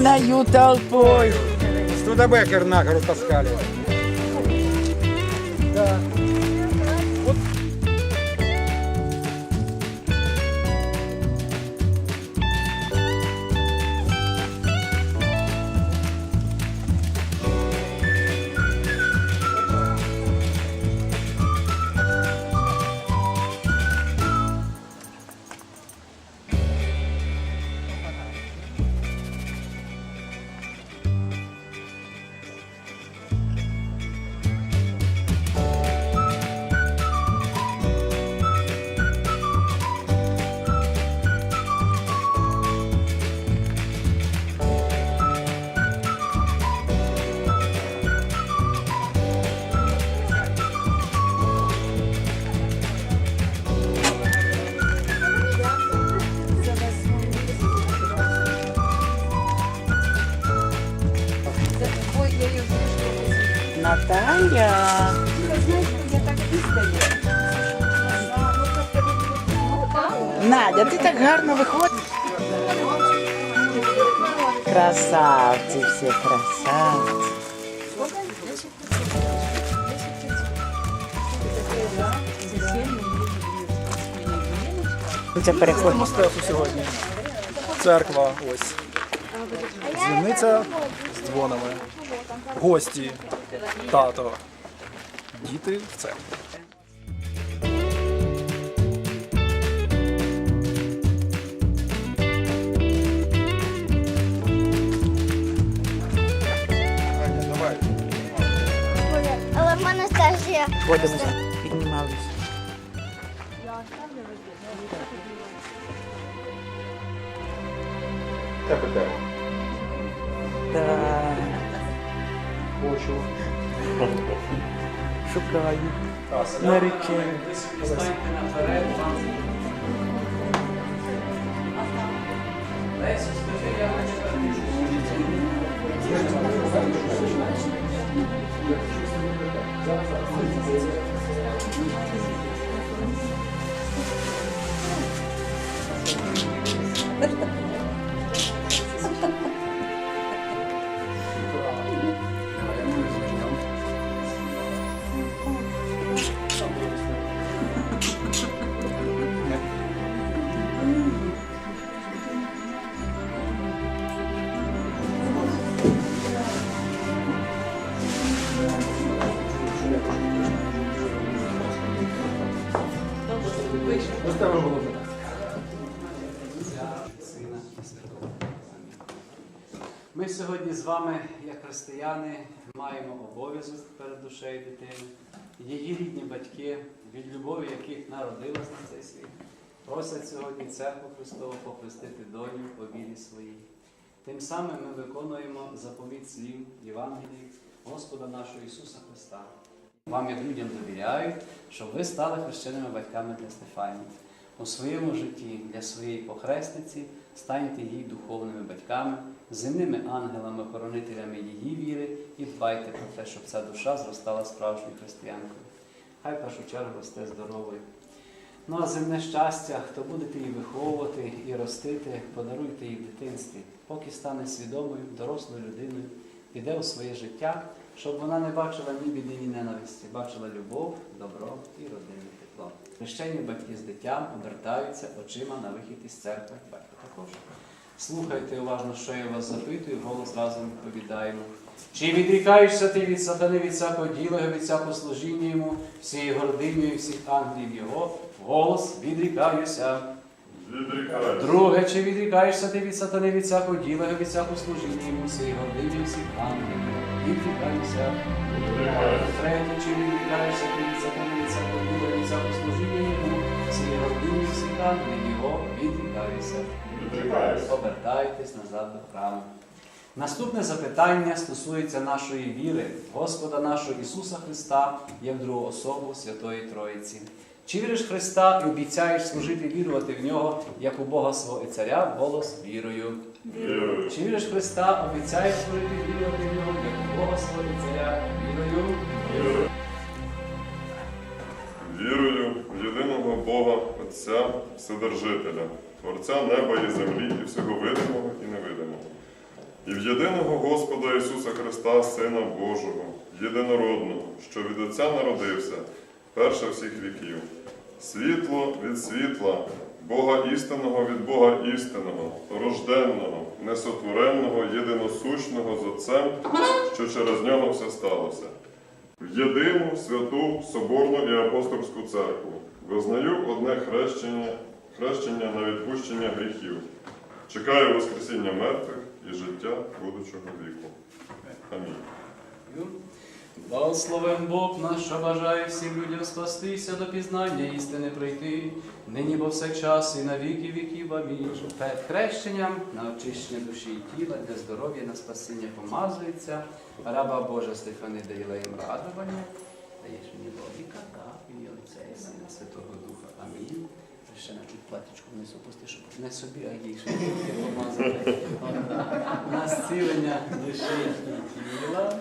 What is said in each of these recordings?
шумною толпою. Студебекер на гору таскали. Наталя. Надя, ти так гарно виходиш. Красавці всі, красавці. Це переходить. мистецтву сьогодні. Церква ось. Дзвіниця з дзвонами. Гості, тато, діти в церкві. Але в мене теж є. Ходимо, піднімалися. Да. Хочу. Шукаю. Наречені. Ми вами, як християни, маємо обов'язок перед душею дитини. Її рідні батьки, від любові яких народилась на цей світ, просять сьогодні церкву Христову похрестити доню по вірі своїй. Тим самим ми виконуємо заповідь слів Євангелії Господа нашого Ісуса Христа. Вам, як людям, довіряю, щоб ви стали хрещеними батьками для Стефанії. У своєму житті для своєї похресниці станьте їй духовними батьками, земними ангелами-охоронителями її віри і дбайте про те, щоб ця душа зростала справжньою християнкою. Хай в першу чергу росте здоровою. Ну а земне щастя, хто будете її виховувати і ростити, подаруйте їй в дитинстві, поки стане свідомою, дорослою людиною, піде у своє життя, щоб вона не бачила ні біди, ні ненависті, бачила любов, добро і родинне тепло. Хрещені батьки з дитям обертаються очима на вихід із церкви, батько також. Слухайте уважно, що я вас запитую, голос разом відповідаємо. Чи відрікаєшся ти від сатани, від всякого діла, від всякого служіння йому, всієї гордині і всіх ангелів його? Голос відрікаюся. Друге, чи відрікаєшся ти від сатани, від всякого діла, від всякого служіння йому, всієї гордині і всіх ангелів? Відрікаюся. Третє, чи відрікаєшся ти від сатани, від всякого діла, від всякого служіння йому, всієї гордині і всіх ангелів його? Відрікаюся. Повертайтесь назад до храму. Наступне запитання стосується нашої віри, Господа нашого Ісуса Христа, як другу особу Святої Троїці. Чи віриш Христа і обіцяєш служити і вірувати в нього, як у Бога свого і царя, голос вірою? Вірую. Чи віриш Христа, обіцяєш служити і вірувати в нього, як у Бога свого і царя, вірою? Вірую в єдиного Бога Отця Вседержителя, Творця неба і землі, і всього видимого і невидимого, і в єдиного Господа Ісуса Христа, Сина Божого, єдинородного, що від Отця народився, перше всіх віків. Світло від світла, Бога істинного від Бога істинного, рожденного, несотвореного, єдиносущного з Отцем, що через нього все сталося. В єдину святу Соборну і апостольську церкву визнаю одне хрещення, хрещення на відпущення гріхів. Чекаю Воскресіння мертвих і життя будучого віку. Амінь. Благословен Бог наш, що бажає всім людям спастися до пізнання істини прийти, нині повсякчас і на віки віків. Амінь. Перед хрещенням на очищення душі і тіла для здоров'я на спасіння помазується. Раба Божа Стефани дає їм радування. Даєш мені так, і Отця і Сина Святого Духа. Амінь. Ще на чуть платічку вниз опусти, щоб не собі, а їй, щоб помазати. На зцілення душі і тіла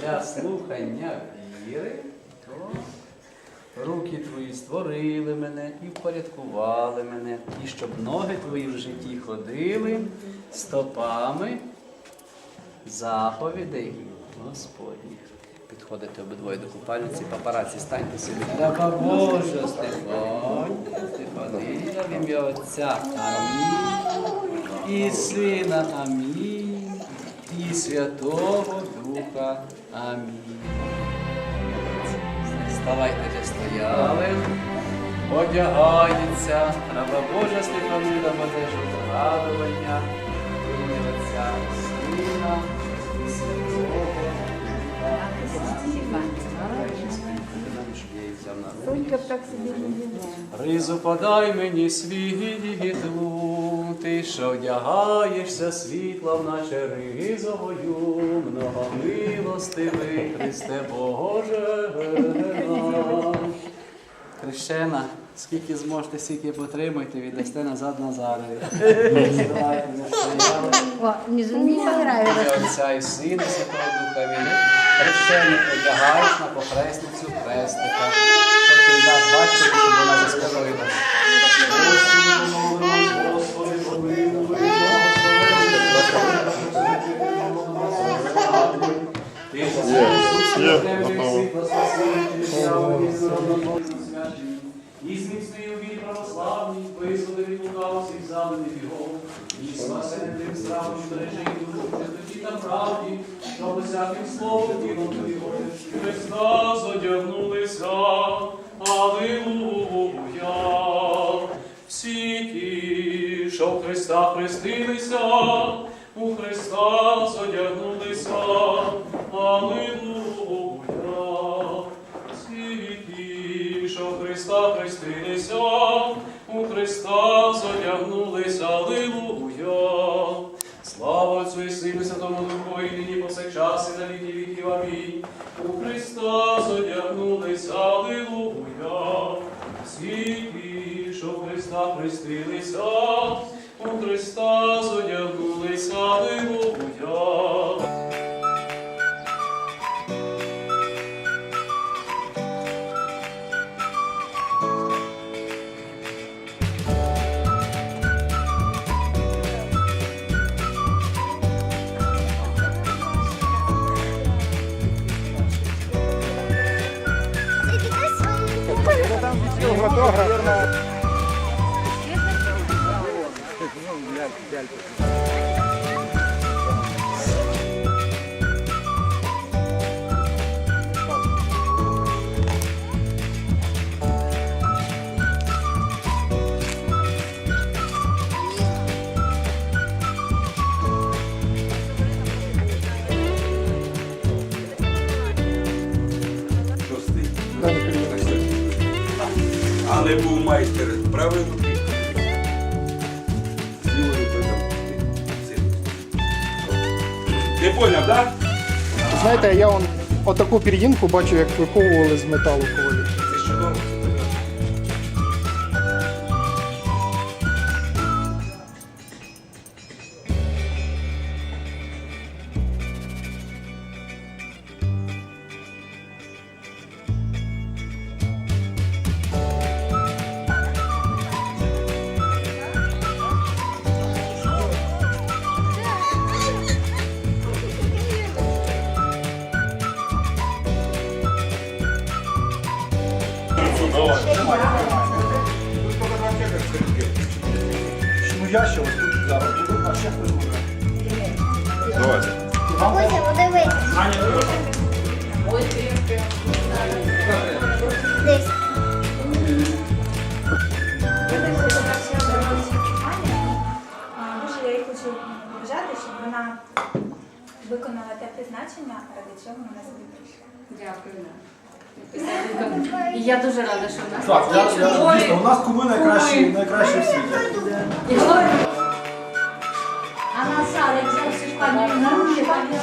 для слухання віри, то руки твої створили мене і впорядкували мене, і щоб ноги твої в житті ходили стопами заповідей Господніх. Підходите обидвоє до купальниці, папараці, станьте собі. Раба Божа, Стефан, Стефанія, в ім'я Отця. Амінь. І Сина, амінь. І Святого Духа. Амінь. Ставайте, де стояли. Одягається раба Божа Стефанина, одежу зрадування. Ризу подай мені світлу, ти що вдягаєшся світлом, наче ризовою, многомилостивий Христе Боже. Наш. Хрещена, скільки зможете, стільки потримуйте, віддасте назад не, не Отця і Сина, Святого Духа Віри. Хрещений одягаєш на похресницю хрестика. Потім даш батькові, щоб вона заспокоїла. Господи, помилуй. Ти і зміцнив вірі православній, визволи від лукаву всіх завданих його, стравом, що бережи душу чистоті та правді, що усяким словом тілом твого Христа зодягнулися. Аллилуйя. Всі ті, що в Христа хрестилися, у Христа зодягнулися. Аллилуйя. Всі ті, що в Христа хрестилися, у Христа зодягнулися, Аллилуйя. que tá todo руки там. Ти поняв, так? Знаєте, я он отаку пір'їнку бачу, як виховували з металу ковалі. Десь. Дуже я їй хочу побажати, щоб вона виконала те призначення, ради чого вона сюди прийшла. Дякую. І я дуже рада, що в нас Так, я, такі я, чудові дійсно, у нас куми найкращі, найкращі в світі. І говорю, А на салик завжди пані на руки, пані.